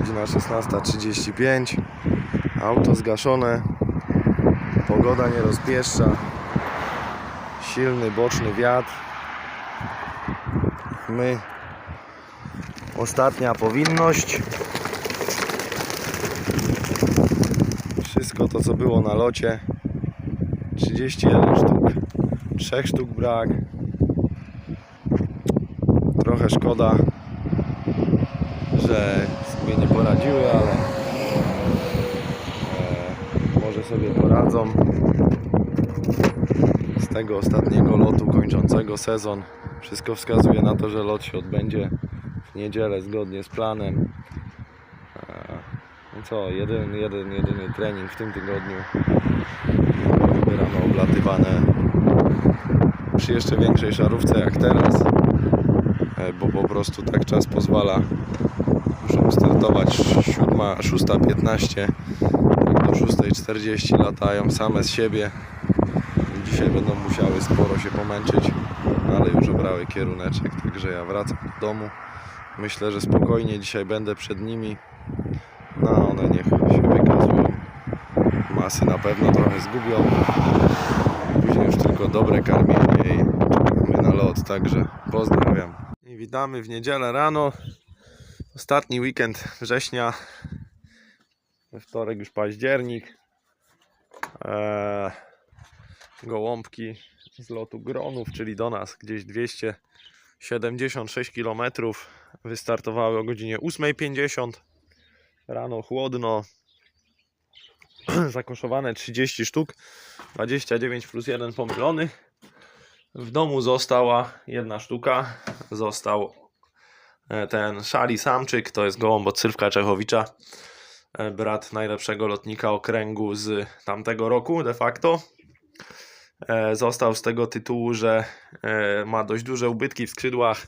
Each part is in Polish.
godzina 16.35. Auto zgaszone. Pogoda nie rozpieszcza. Silny boczny wiatr. My. Ostatnia powinność. Wszystko to co było na locie. 31 sztuk. 3 sztuk brak. Trochę szkoda, że poradziły, ale e, może sobie poradzą. Z tego ostatniego lotu kończącego sezon wszystko wskazuje na to, że lot się odbędzie w niedzielę zgodnie z planem. E, no co, jeden, jeden, jedyny trening w tym tygodniu. Wybieramy oblatywane przy jeszcze większej szarówce jak teraz, e, bo po prostu tak czas pozwala. Muszą startować 7, 6.15, jak do 6.40 latają same z siebie. Dzisiaj będą musiały sporo się pomęczyć, ale już obrały kieruneczek, także ja wracam do domu. Myślę, że spokojnie dzisiaj będę przed nimi. No one niech się wykazują. Masy na pewno trochę zgubią. Później już tylko dobre karmienie i czekamy na lot, także pozdrawiam. I witamy w niedzielę rano. Ostatni weekend września. We wtorek już październik. Eee, gołąbki z lotu Gronów, czyli do nas gdzieś 276 km. Wystartowały o godzinie 8.50. Rano chłodno. Zakoszowane 30 sztuk. 29 plus 1 pomylony. W domu została jedna sztuka. Został ten szali samczyk. To jest gołąb od Sylwka Czechowicza. E, Brat najlepszego lotnika okręgu z tamtego roku de facto. E, Został z tego tytułu, że e, ma dość duże ubytki w skrzydłach.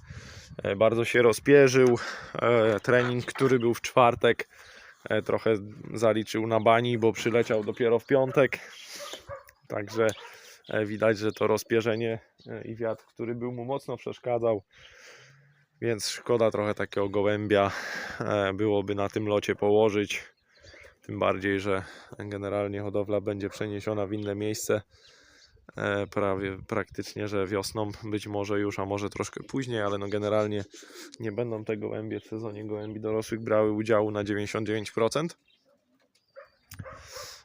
E, Bardzo się rozpierzył. E, Trening, który był w czwartek, e, trochę zaliczył na bani, bo przyleciał dopiero w piątek. Także e, widać, że to rozpierzenie e, i wiatr, który był mu mocno przeszkadzał. Więc szkoda trochę takiego gołębia e, byłoby na tym locie położyć. Tym bardziej, że generalnie hodowla będzie przeniesiona w inne miejsce. E, Prawie praktycznie, że wiosną być może już, a może troszkę później, ale no generalnie nie będą te gołębie w sezonie gołębi dorosłych brały udziału na 99%.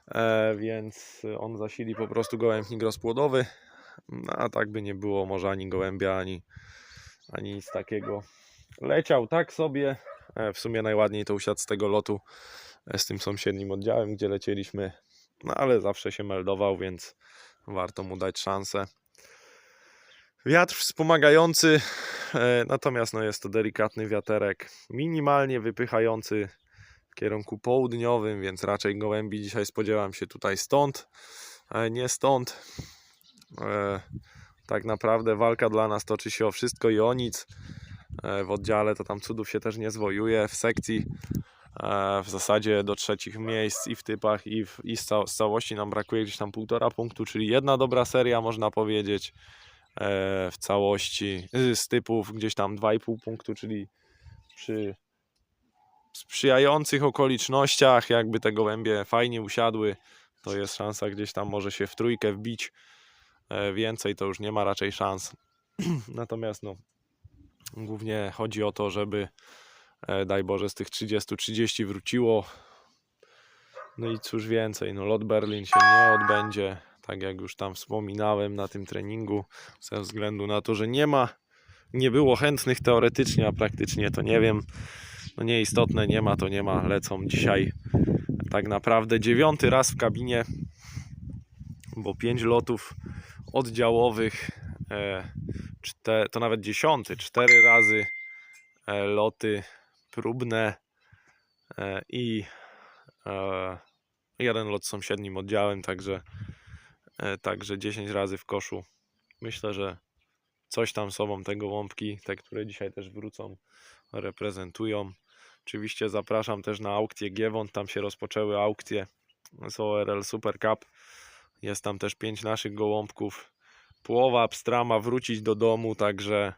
E, więc on zasili po prostu gołębnik rozpłodowy. No, a tak by nie było może ani gołębia, ani, ani nic takiego. Leciał tak sobie. E, w sumie najładniej to usiadł z tego lotu e, z tym sąsiednim oddziałem, gdzie lecieliśmy. No ale zawsze się meldował, więc warto mu dać szansę. Wiatr wspomagający, e, natomiast no jest to delikatny wiaterek, minimalnie wypychający w kierunku południowym, więc raczej gołębi dzisiaj spodziewam się tutaj stąd, nie stąd. Tak naprawdę walka dla nas toczy się o wszystko i o nic. E, W oddziale to tam cudów się też nie zwojuje. W sekcji e, w zasadzie do trzecich miejsc i w typach i, w, i z, z całości nam brakuje gdzieś tam półtora punktu, czyli jedna dobra seria można powiedzieć e, w całości y, z typów gdzieś tam 2,5 punktu, czyli przy sprzyjających okolicznościach, jakby te gołębie fajnie usiadły, to jest szansa gdzieś tam może się w trójkę wbić. E, Więcej to już nie ma raczej szans. Natomiast no, głównie chodzi o to, żeby e, daj Boże z tych 30-30 wróciło. No i cóż więcej, no lot Berlin się nie odbędzie, tak jak już tam wspominałem na tym treningu, ze względu na to, że nie ma, nie było chętnych teoretycznie, a praktycznie to nie wiem, no nieistotne, nie ma to nie ma, lecą dzisiaj tak naprawdę dziewiąty raz w kabinie, bo pięć lotów oddziałowych, e, to nawet dziesiąty, cztery razy e, loty próbne e, i jeden lot z sąsiednim oddziałem, także, także 10 razy w koszu. Myślę, że coś tam sobą te gołąbki, te, które dzisiaj też wrócą, reprezentują. Oczywiście zapraszam też na aukcję Giewont, tam się rozpoczęły aukcje z ORL Super Cup. Jest tam też pięć naszych gołąbków. Połowa pstra ma wrócić do domu, także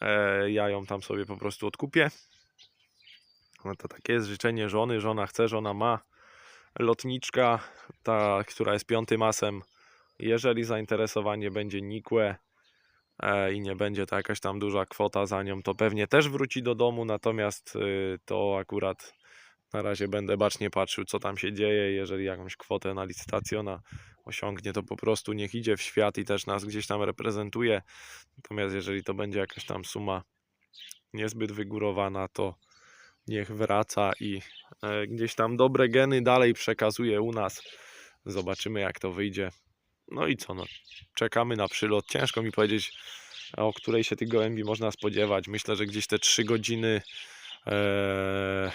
e, ja ją tam sobie po prostu odkupię. No to takie jest życzenie żony, żona chce, żona ma. Lotniczka, ta, która jest piątym asem, jeżeli zainteresowanie będzie nikłe e, i nie będzie to jakaś tam duża kwota za nią, to pewnie też wróci do domu, natomiast y, to akurat na razie będę bacznie patrzył, co tam się dzieje. Jeżeli jakąś kwotę na licytację ona osiągnie, to po prostu niech idzie w świat i też nas gdzieś tam reprezentuje. Natomiast jeżeli to będzie jakaś tam suma niezbyt wygórowana, to niech wraca i e, gdzieś tam dobre geny dalej przekazuje u nas. Zobaczymy, jak to wyjdzie. No i co, no, czekamy na przylot. Ciężko mi powiedzieć, o której się tych gołębi można spodziewać. Myślę, że gdzieś te 3 godziny, e,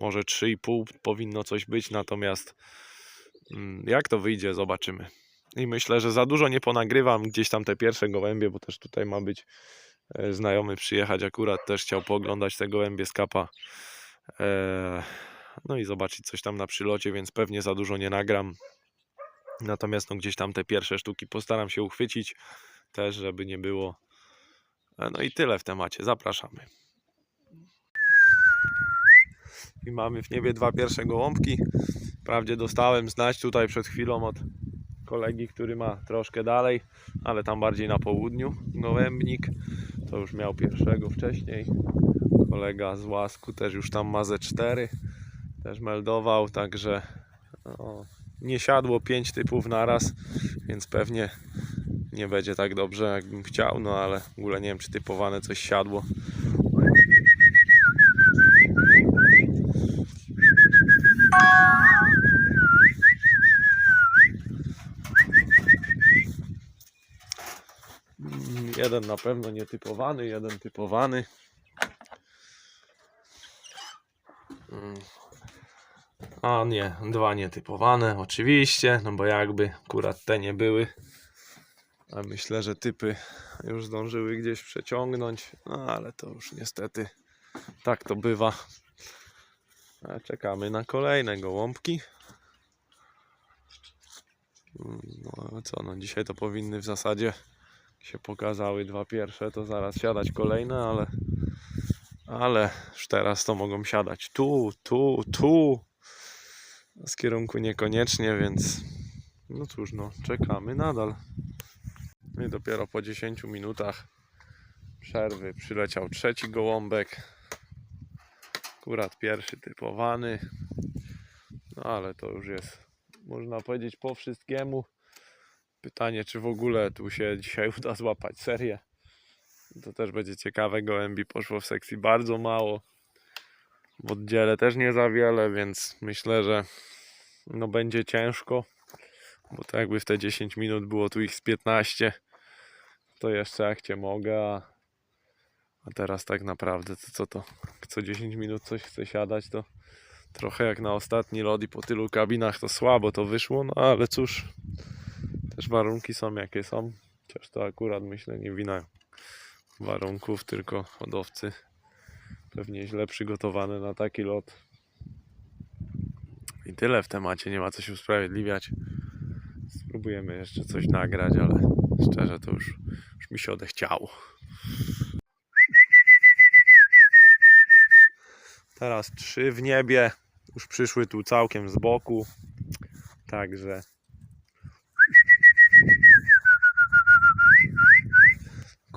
może 3,5 powinno coś być, natomiast jak to wyjdzie, zobaczymy. I myślę, że za dużo nie ponagrywam gdzieś tam te pierwsze gołębie, bo też tutaj ma być e, znajomy przyjechać akurat, też chciał pooglądać te gołębie z kapa. E, no i zobaczyć coś tam na przylocie, więc pewnie za dużo nie nagram. Natomiast no, gdzieś tam te pierwsze sztuki postaram się uchwycić też, żeby nie było. E, No i tyle w temacie. Zapraszamy. I mamy w niebie dwa pierwsze gołąbki. Wprawdzie dostałem znać tutaj przed chwilą od kolegi, który ma troszkę dalej, ale tam bardziej na południu gołębnik. To już miał pierwszego wcześniej. Kolega z Łasku też już tam ma ze cztery. Też meldował, także no, nie siadło pięć typów naraz, więc pewnie nie będzie tak dobrze, jakbym chciał, no ale w ogóle nie wiem, czy typowane coś siadło. Jeden na pewno nietypowany, jeden typowany. A nie, dwa nietypowane, oczywiście, no bo jakby akurat te nie były. A myślę, że typy już zdążyły gdzieś przeciągnąć, no ale to już niestety tak to bywa. A czekamy na kolejne gołąbki. Mm, No co, no dzisiaj to powinny w zasadzie się pokazały dwa pierwsze, to zaraz siadać kolejne, ale ale już teraz to mogą siadać tu, tu, tu. Z kierunku niekoniecznie, więc no cóż, no czekamy nadal. No I dopiero po 10 minutach przerwy przyleciał trzeci gołąbek. Akurat pierwszy typowany. No ale to już jest, można powiedzieć, po wszystkiemu. Pytanie, czy w ogóle tu się dzisiaj uda złapać serię. To też będzie ciekawe. Gołębi poszło w sekcji bardzo mało. W oddziale też nie za wiele, więc myślę, że no będzie ciężko. Bo to jakby w te 10 minut było tu ich z 15, to jeszcze jak cię mogę, a, a teraz tak naprawdę to co to? Co 10 minut coś chce siadać, to trochę jak na ostatni lot i po tylu kabinach to słabo to wyszło, no ale cóż, też warunki są jakie są. Chociaż to akurat myślę nie wina warunków, tylko hodowcy pewnie źle przygotowane na taki lot. I tyle w temacie, nie ma co się usprawiedliwiać. Spróbujemy jeszcze coś nagrać, ale szczerze to już, już mi się odechciało. Teraz trzy w niebie, już przyszły tu całkiem z boku, także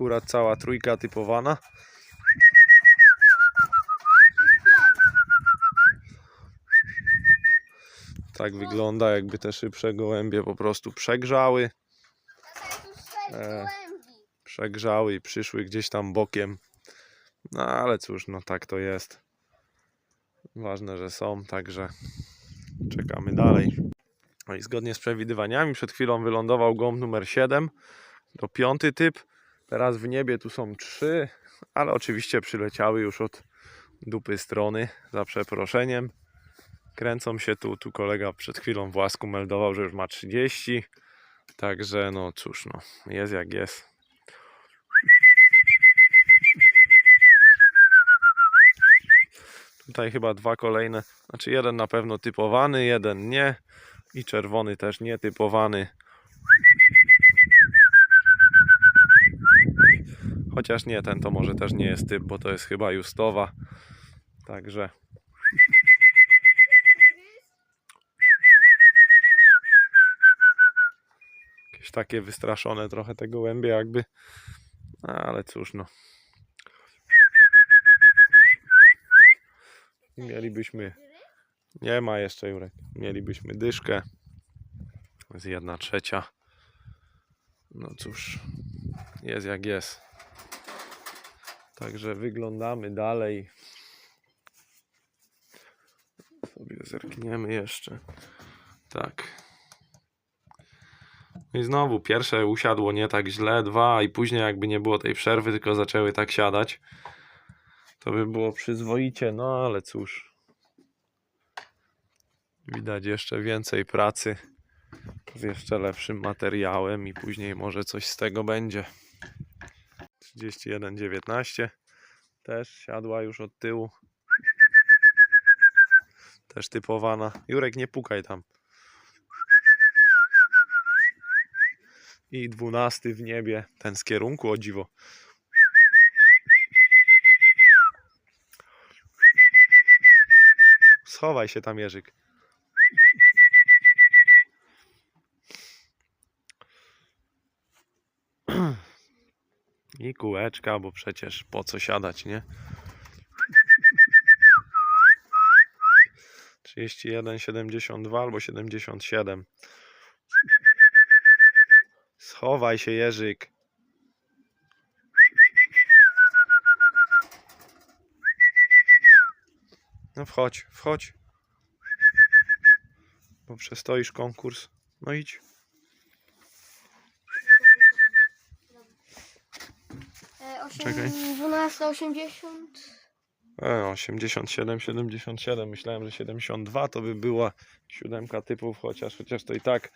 akurat cała trójka typowana. Tak wygląda, jakby te szybsze gołębie po prostu przegrzały. E. Przegrzały i przyszły gdzieś tam bokiem. No ale cóż, no tak to jest. Ważne, że są, także czekamy dalej. No i zgodnie z przewidywaniami przed chwilą wylądował gąb numer 7. To piąty typ. Teraz w niebie tu są trzy, ale oczywiście przyleciały już od dupy strony, za przeproszeniem. Kręcą się tu, tu kolega przed chwilą w łasku meldował, że już ma 30. Także no cóż, no, jest jak jest. Tutaj chyba dwa kolejne, znaczy jeden na pewno typowany, jeden nie i czerwony też nietypowany. Chociaż nie, ten to może też nie jest typ, bo to jest chyba justowa. Także Jakieś takie wystraszone trochę te gołębie jakby. No, ale cóż no. Mielibyśmy... Nie ma jeszcze Jurek. Mielibyśmy dyszkę. Z jedna trzecia. No cóż. Jest jak jest. Także wyglądamy dalej. Sobie zerkniemy jeszcze. Tak. I znowu pierwsze usiadło nie tak źle, dwa i później jakby nie było tej przerwy, tylko zaczęły tak siadać. To by było przyzwoicie, no ale cóż. Widać jeszcze więcej pracy z jeszcze lepszym materiałem i później może coś z tego będzie. 31,19 też siadła już od tyłu. Też typowana. Jurek, nie pukaj tam. I dwunasty w niebie. Ten z kierunku, o dziwo. Schowaj się tam, Jerzyk. I kółeczka, bo przecież po co siadać, nie? 31, 72 albo 77. Schowaj się, Jerzyk. No wchodź, wchodź. Bo przestoisz konkurs. No idź. E, osiem- Czekaj. 12, 80. E, 87, 77. Myślałem, że 72 to by była siódemka typów, chociaż, chociaż to i tak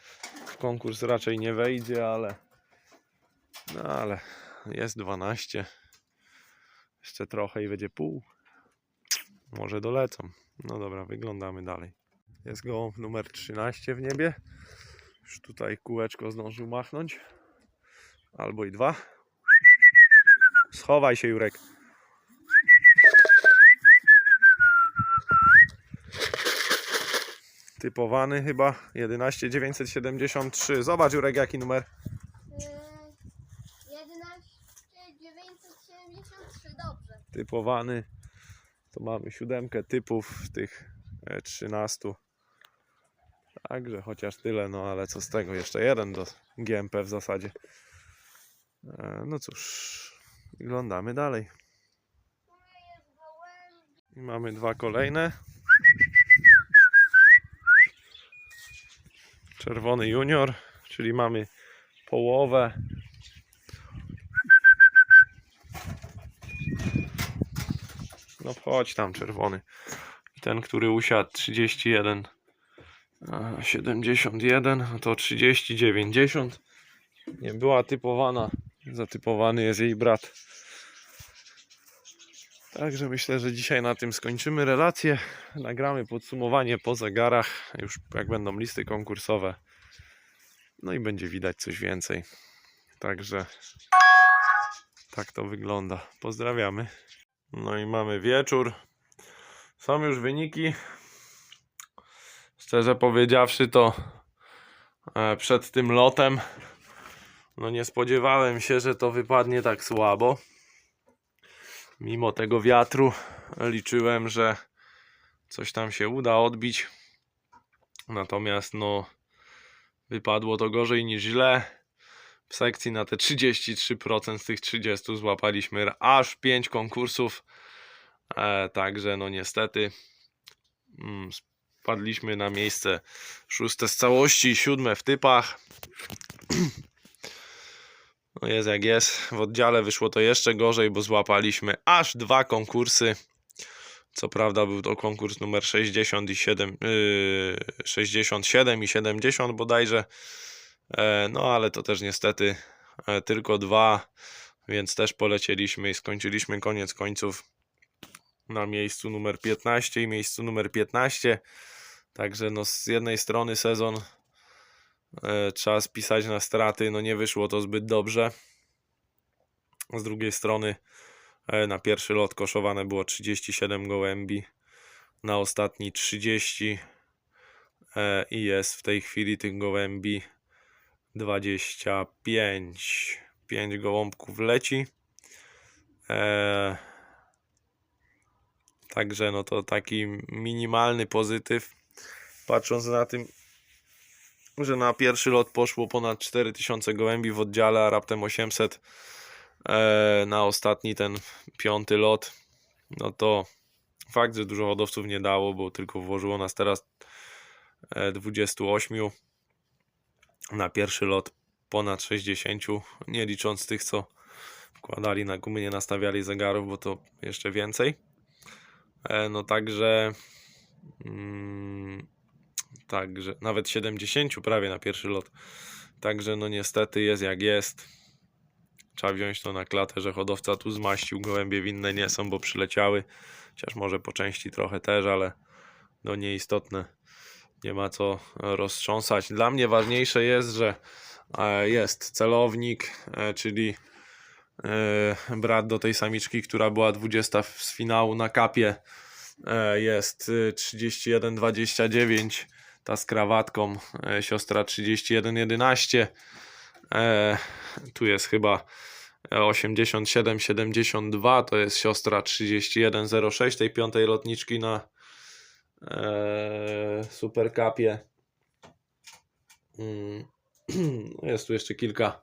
w konkurs raczej nie wejdzie, ale no ale jest 12. Jeszcze trochę i będzie pół. Może dolecą. No dobra, wyglądamy dalej. Jest gołąb numer 13 w niebie. Już tutaj kółeczko zdążył machnąć. Albo i dwa. Schowaj się, Jurek. Typowany chyba 11973. Zobacz Jurek jaki numer. E, 11, 973, dobrze. Typowany. To mamy siódemkę typów tych e, 13. Także chociaż tyle, no ale co z tego? Jeszcze jeden do GMP w zasadzie. E, No cóż, wyglądamy dalej. I mamy dwa kolejne. Czerwony junior, czyli mamy połowę. No chodź tam czerwony. Ten, który usiadł 31, a, 71, a to 30, 90. Nie była typowana. Zatypowany jest jej brat. Także myślę, że dzisiaj na tym skończymy relację. Nagramy podsumowanie po zegarach, już jak będą listy konkursowe. No i będzie widać coś więcej. Także tak to wygląda. Pozdrawiamy. No i mamy wieczór. Są już wyniki. Szczerze powiedziawszy, to e, przed tym lotem no nie spodziewałem się, że to wypadnie tak słabo. Mimo tego wiatru liczyłem, że coś tam się uda odbić. Natomiast no wypadło to gorzej niż źle. W sekcji na te 33% z tych 30 złapaliśmy aż 5 konkursów. E, także no niestety mm, spadliśmy na miejsce szóste z całości, siódme w typach. No jest jak jest. W oddziale wyszło to jeszcze gorzej, bo złapaliśmy aż dwa konkursy. Co prawda był to konkurs numer 60 i 7, yy, 67 i 70 bodajże. E, no ale to też niestety e, tylko dwa, więc też polecieliśmy i skończyliśmy koniec końców na miejscu numer 15 i miejscu numer 15. Także no z jednej strony sezon trzeba spisać na straty, no nie wyszło to zbyt dobrze. Z drugiej strony e, na pierwszy lot koszowane było 37 gołębi. na ostatni 30 e, i jest w tej chwili tych gołębi 25. 5 gołąbków leci. E, także no to taki minimalny pozytyw. Patrząc na tym, że na pierwszy lot poszło ponad 4000 gołębi w oddziale, a raptem 800 e, na ostatni ten piąty lot, no to fakt, że dużo hodowców nie dało, bo tylko włożyło nas teraz e, 28 na pierwszy lot ponad 60, nie licząc tych, co wkładali na gumy, nie nastawiali zegarów, bo to jeszcze więcej. E, No także, mm, także nawet 70 prawie na pierwszy lot. Także no niestety jest jak jest. Trzeba wziąć to na klatę, że hodowca tu zmaścił, gołębie winne nie są, bo przyleciały. Chociaż może po części trochę też, ale no nieistotne. Nie ma co roztrząsać. Dla mnie ważniejsze jest, że e, jest celownik, e, czyli e, brat do tej samiczki, która była 20 w- z finału na kapie. Jest y, 31-29, ta z krawatką, e, siostra 31-11. E, Tu jest chyba 87-72, to jest siostra 31-06 tej piątej lotniczki na e, Super Cupie. Mm, no Jest tu jeszcze kilka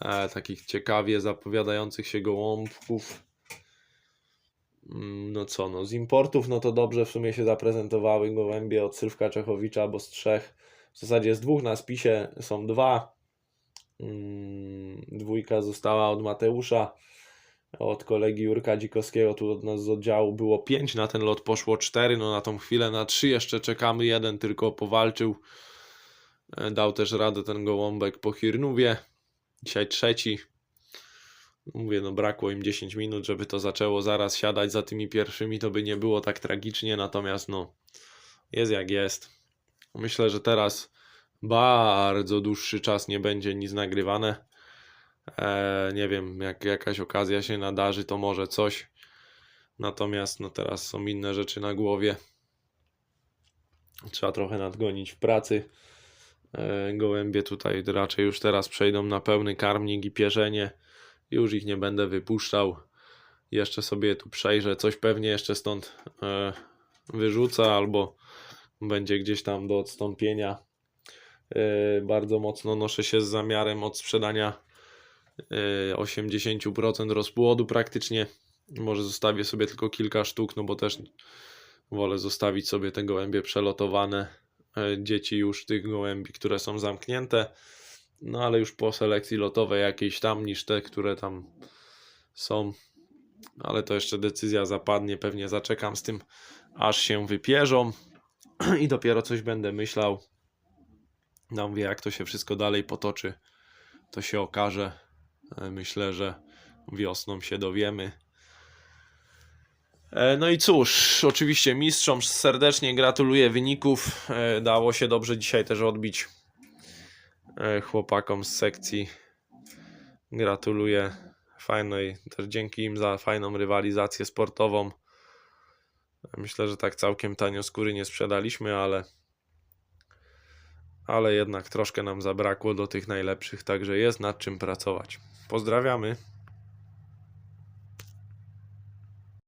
e, takich ciekawie zapowiadających się gołąbków. Mm, No co, no z importów, no to dobrze w sumie się zaprezentowały gołębie od Sylwka Czechowicza, bo z trzech, w zasadzie z dwóch na spisie są dwa. Mm, Dwójka została od Mateusza, od kolegi Jurka Dzikowskiego, tu od nas z oddziału było pięć, na ten lot poszło cztery, no na tą chwilę na trzy jeszcze czekamy, jeden tylko powalczył. E, Dał też radę ten gołąbek po Hirnuwie. Dzisiaj trzeci. Mówię, no brakło im 10 minut, żeby to zaczęło zaraz siadać za tymi pierwszymi, to by nie było tak tragicznie, natomiast no jest jak jest. Myślę, że teraz bardzo dłuższy czas nie będzie nic nagrywane. E, nie wiem, jak jakaś okazja się nadarzy, to może coś. Natomiast no teraz są inne rzeczy na głowie. Trzeba trochę nadgonić w pracy. E, gołębie tutaj raczej już teraz przejdą na pełny karmnik i pierzenie. Już ich nie będę wypuszczał. Jeszcze sobie tu przejrzę. Coś pewnie jeszcze stąd e, wyrzucę albo będzie gdzieś tam do odstąpienia. E, bardzo mocno noszę się z zamiarem od sprzedania e, 80% rozpłodu praktycznie. Może zostawię sobie tylko kilka sztuk, no bo też wolę zostawić sobie te gołębie przelotowane. e, Dzieci już tych gołębi, które są zamknięte. No ale już po selekcji lotowej jakiejś tam niż te, które tam są. Ale to jeszcze decyzja zapadnie. Pewnie zaczekam z tym, aż się wypierzą i dopiero coś będę myślał. No mówię, jak to się wszystko dalej potoczy, to się okaże. E, Myślę, że wiosną się dowiemy. E, No i cóż, oczywiście mistrzom serdecznie gratuluję wyników. E, Dało się dobrze dzisiaj też odbić chłopakom z sekcji. Gratuluję fajnej, też dzięki im za fajną rywalizację sportową. Myślę, że tak całkiem tanio skóry nie sprzedaliśmy, ale ale jednak troszkę nam zabrakło do tych najlepszych, także jest nad czym pracować. Pozdrawiamy.